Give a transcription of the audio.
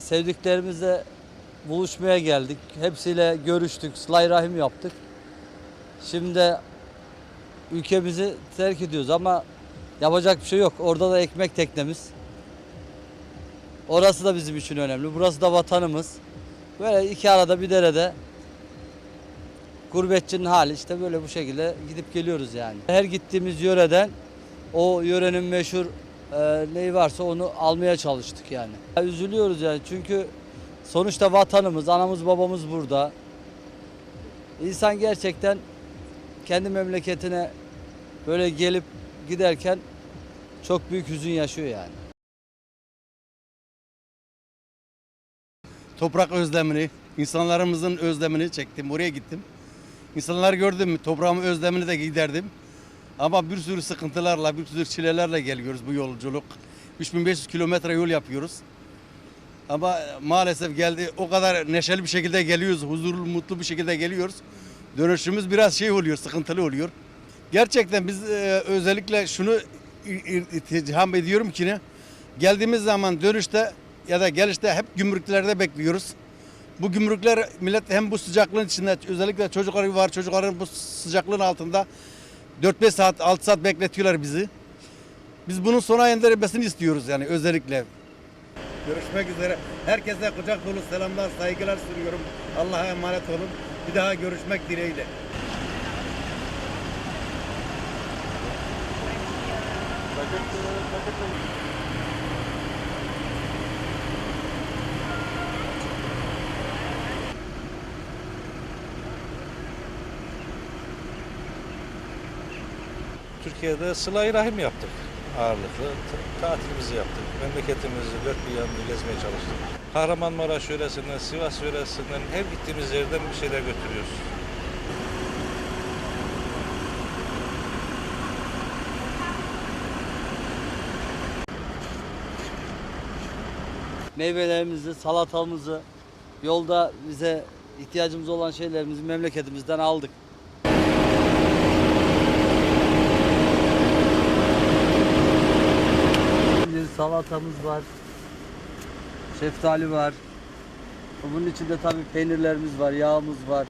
Sevdiklerimizle buluşmaya geldik. Hepsiyle görüştük, sılay rahim yaptık. Şimdi de ülkemizi terk ediyoruz ama yapacak bir şey yok. Orada da ekmek teknemiz. Orası da bizim için önemli. Burası da vatanımız. Böyle iki arada bir derede gurbetçinin hali işte böyle bu şekilde gidip geliyoruz yani. Her gittiğimiz yöreden o yörenin meşhur e, neyi varsa onu almaya çalıştık yani. Ya Üzülüyoruz yani çünkü sonuçta vatanımız, anamız babamız burada. İnsan gerçekten kendi memleketine böyle gelip giderken çok büyük hüzün yaşıyor yani. toprak özlemini, insanlarımızın özlemini çektim. Oraya gittim. İnsanları gördüm, toprağımın özlemini de giderdim. Ama bir sürü sıkıntılarla, bir sürü çilelerle geliyoruz bu yolculuk. 3500 kilometre yol yapıyoruz. Ama maalesef geldi o kadar neşeli bir şekilde geliyoruz, huzurlu, mutlu bir şekilde geliyoruz. Dönüşümüz biraz şey oluyor, sıkıntılı oluyor. Gerçekten biz e, özellikle şunu ittiham ediyorum ki ne? Geldiğimiz zaman dönüşte ya da gelişte hep gümrüklerde bekliyoruz. Bu gümrükler millet hem bu sıcaklığın içinde özellikle çocukları var çocukların bu sıcaklığın altında 4-5 saat 6 saat bekletiyorlar bizi. Biz bunun sona endirmesini istiyoruz yani özellikle. Görüşmek üzere. Herkese kucak dolu selamlar, saygılar sunuyorum. Allah'a emanet olun. Bir daha görüşmek dileğiyle. Türkiye'de sıla rahim yaptık ağırlıklı. Tatilimizi yaptık. Memleketimizi dört bir yanını gezmeye çalıştık. Kahramanmaraş yöresinden, Sivas yöresinden her gittiğimiz yerden bir şeyler götürüyoruz. Meyvelerimizi, salatamızı yolda bize ihtiyacımız olan şeylerimizi memleketimizden aldık. Salatamız var. Şeftali var. Bunun içinde tabii peynirlerimiz var, yağımız var.